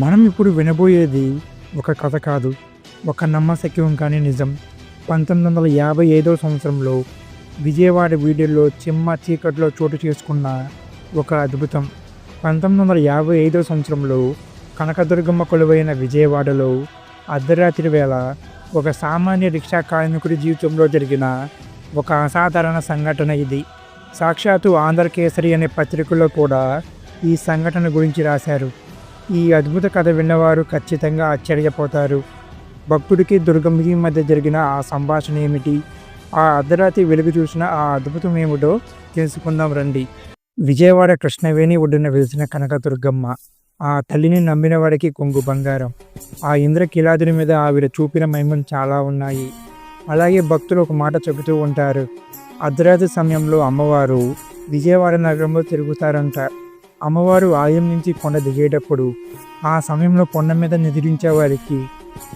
మనం ఇప్పుడు వినబోయేది ఒక కథ కాదు ఒక నమ్మశక్యం కానీ నిజం. పంతొమ్మిది వందల యాభై ఐదవ సంవత్సరంలో విజయవాడ వీడియోలో చిమ్మ చీకట్లో చోటు చేసుకున్న ఒక అద్భుతం. పంతొమ్మిది వందల యాభై ఐదవ సంవత్సరంలో కనకదుర్గమ్మ కొలువైన విజయవాడలో అర్ధరాత్రి వేళ ఒక సామాన్య రిక్షా కార్మికుడి జీవితంలో జరిగిన ఒక అసాధారణ సంఘటన ఇది. సాక్షాత్తు ఆంధ్రకేసరి అనే పత్రికలో కూడా ఈ సంఘటన గురించి రాశారు. ఈ అద్భుత కథ విన్నవారు ఖచ్చితంగా ఆశ్చర్యపోతారు. భక్తుడికి దుర్గమ్మకి మధ్య జరిగిన ఆ సంభాషణ ఏమిటి? ఆ అర్ధరాత్రి వెలుగు చూసిన ఆ అద్భుతం ఏమిటో తెలుసుకుందాం రండి. విజయవాడ కృష్ణవేణి ఒడ్డున వెలిసిన కనకదుర్గమ్మ. ఆ తల్లిని నమ్మిన వాడికి కొంగు బంగారం. ఆ ఇంద్రకిలాదుని మీద ఆవిడ చూపిన మహిమలు చాలా ఉన్నాయి. అలాగే భక్తులు ఒక మాట చెబుతూ ఉంటారు. అర్ధరాత్రి సమయంలో అమ్మవారు విజయవాడ నగరంలో తిరుగుతారంట. అమ్మవారు ఆలయం నుంచి కొండ దిగేటప్పుడు ఆ సమయంలో కొండ మీద నిద్రించే వారికి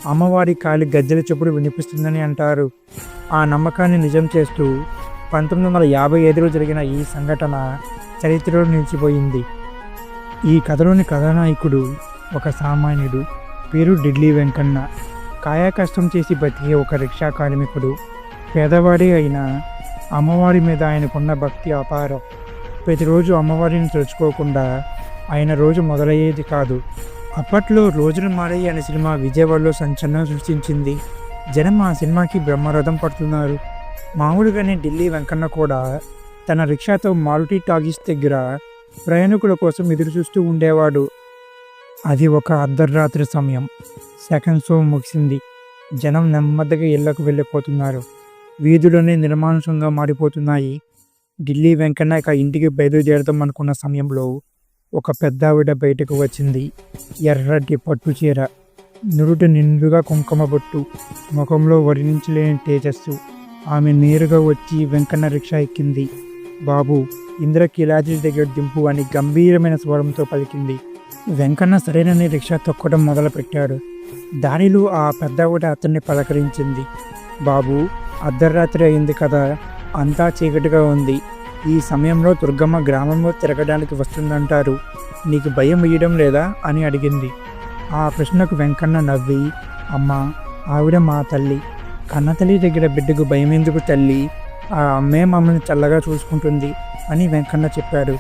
అమ్మవారి కాలి గజ్జల చెప్పుడు వినిపిస్తుందని అంటారు. ఆ నమ్మకాన్ని నిజం చేస్తూ పంతొమ్మిది వందల యాభై ఐదులో జరిగిన ఈ సంఘటన చరిత్రలో నిలిచిపోయింది. ఈ కథలోని కథానాయకుడు ఒక సామాన్యుడు పేరు డిడ్లీ వెంకన్న. కాయాకష్టం చేసి బతికే ఒక రిక్షా కార్మికుడు పేదవాడే అయినా అమ్మవారి మీద ఆయనకున్న భక్తి అపారం. ప్రతిరోజు అమ్మవారిని తలుచుకోకుండా ఆయన రోజు మొదలయ్యేది కాదు. అప్పట్లో రోజులు మారాయి అనే సినిమా విజయవాడలో సంచలనం సృష్టించింది. జనం ఆ సినిమాకి బ్రహ్మరథం పడుతున్నారు. మామూలుగానే ఢిల్లీ వెంకన్న కూడా తన రిక్షాతో మారుతి టాగీస్ దగ్గర ప్రయాణికుల కోసం ఎదురు చూస్తూ ఉండేవాడు. అది ఒక అర్ధరాత్రి సమయం. సెకండ్ షో ముగిసింది. జనం నెమ్మదిగా ఇళ్ళకు వెళ్ళిపోతున్నారు. వీధులనే నిర్మానుషంగా మారిపోతున్నాయి. ఢిల్లీ వెంకన్న ఇక ఇంటికి బయలుదేరదాం అనుకున్న సమయంలో ఒక పెద్ద ఆవిడ బయటకు వచ్చింది. ఎర్రటి పట్టు చీర నురుటి నిండుగా కుంకుమ బొట్టు ముఖంలో వర్ణించలేని తేజస్సు. ఆమె నేరుగా వచ్చి వెంకన్న రిక్షా ఎక్కింది. బాబు ఇంద్రకీలాద్రి దగ్గర దింపు అని గంభీరమైన స్వరంతో పలికింది. వెంకన్న సరైన రిక్షా తొక్కడం మొదలుపెట్టాడు. దానిలో ఆ పెద్దవిడ అతన్ని పలకరించింది. బాబు అర్ధరాత్రి అయింది కదా అంతా చీకటిగా ఉంది. ఈ సమయంలో దుర్గమ్మ గ్రామంలో తిరగడానికి వస్తుందంటారు. నీకు భయం వేయడం లేదా? అని అడిగింది. ఆ ప్రశ్నకు వెంకన్న నవ్వి అమ్మ ఆవిడ మా తల్లి. కన్నతల్లి దగ్గర బిడ్డకు భయం ఎందుకు తల్లి? ఆ అమ్మే మమ్మల్ని చల్లగా చూసుకుంటుంది అని వెంకన్న చెప్పాడు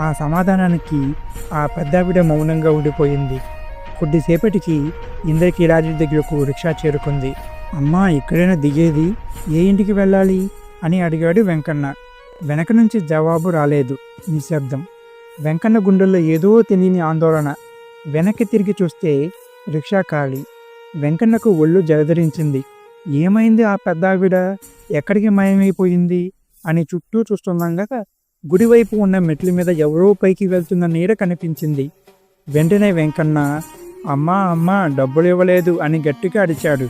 ఆ సమాధానానికి ఆ పెద్దావిడ మౌనంగా ఉండిపోయింది. కొద్దిసేపటికి ఇందరికి రాజు దగ్గరకు రిక్షా చేరుకుంది. అమ్మ ఎక్కడైనా దిగేది? ఏ ఇంటికి వెళ్ళాలి? అని అడిగాడు వెంకన్న. వెనక నుంచి జవాబు రాలేదు నిశ్శబ్దం వెంకన్న గుండెల్లో ఏదో తెలియని ఆందోళన. వెనక్కి తిరిగి చూస్తే రిక్షా ఖాళీ. వెంకన్నకు ఒళ్ళు జలధరించింది. ఏమైంది ఆ పెద్ద ఆవిడ ఎక్కడికి మాయమైపోయింది? అని చుట్టూ చూస్తుండగా గుడివైపు ఉన్న మెట్ల మీద ఎవరో పైకి వెళ్తున్న నీడ కనిపించింది. వెంటనే వెంకన్న అమ్మా అమ్మా డబ్బులు ఇవ్వలేదు అని గట్టిగా అడిచాడు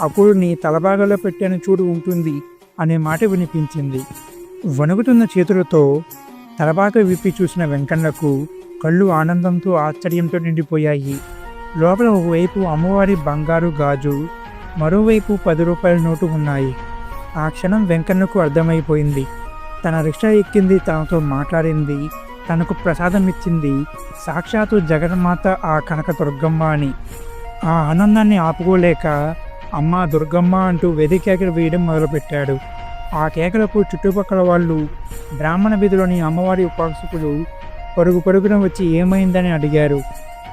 అప్పుడు నీ తలభాగంలో పెట్టాను చూడు ఉంటుంది అనే మాట వినిపించింది. వణుకుతున్న చేతులతో తలబాక విప్పి చూసిన వెంకన్నకు కళ్ళు ఆనందంతో ఆశ్చర్యంతో నిండిపోయాయి. లోపల ఒకవైపు అమ్మవారి బంగారు గాజు మరోవైపు పది రూపాయల నోటు ఉన్నాయి. ఆ క్షణం వెంకన్నకు అర్థమైపోయింది. తన రిక్షా ఎక్కింది తనతో మాట్లాడింది తనకు ప్రసాదం ఇచ్చింది సాక్షాత్తు జగన్మాత ఆ కనక దుర్గమ్మ అని. ఆ ఆనందాన్ని ఆపుకోలేక అమ్మ దుర్గమ్మ అంటూ వెదికేకలు వేయడం మొదలుపెట్టాడు. ఆ కేకలకు చుట్టుపక్కల వాళ్ళు బ్రాహ్మణ వీధిలోని అమ్మవారి ఉపాసకులు పరుగు పరుగున వచ్చి ఏమైందని అడిగారు.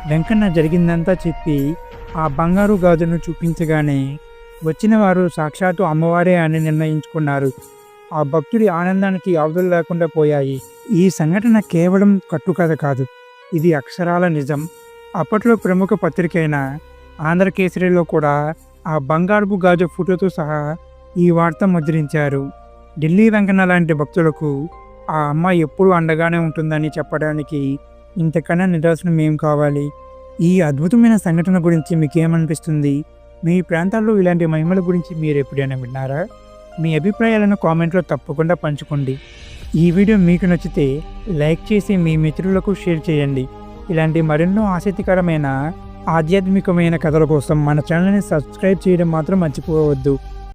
వెంకన్న జరిగిందంతా చెప్పి ఆ బంగారు గాజును చూపించగానే వచ్చిన వారు సాక్షాత్తు అమ్మవారే అని నిర్ణయించుకున్నారు. ఆ భక్తుడి ఆనందానికి అవధులు లేకుండా పోయాయి. ఈ సంఘటన కేవలం కట్టుకథ కాదు ఇది అక్షరాల నిజం. అప్పట్లో ప్రముఖ పత్రికైన ఆంధ్రకేసరిలో కూడా ఆ బంగారుపు గాజు ఫోటోతో సహా ఈ వార్త ముద్రించారు. ఢిల్లీ వెంకన్న లాంటి భక్తులకు ఆ అమ్మ ఎప్పుడు అండగానే ఉంటుందని చెప్పడానికి ఇంతకన్నా నిదర్శనం ఏం కావాలి? ఈ అద్భుతమైన సంఘటన గురించి మీకేమనిపిస్తుంది? మీ ప్రాంతాల్లో ఇలాంటి మహిమల గురించి మీరు ఎప్పుడైనా విన్నారా? మీ అభిప్రాయాలను కామెంట్లో తప్పకుండా పంచుకోండి. ఈ వీడియో మీకు నచ్చితే లైక్ చేసి మీ మిత్రులకు షేర్ చేయండి. ఇలాంటి మరెన్నో ఆసక్తికరమైన ఆధ్యాత్మికమైన కథల కోసం మన ఛానల్ని సబ్స్క్రైబ్ చేయడం మాత్రం మర్చిపోవద్దు.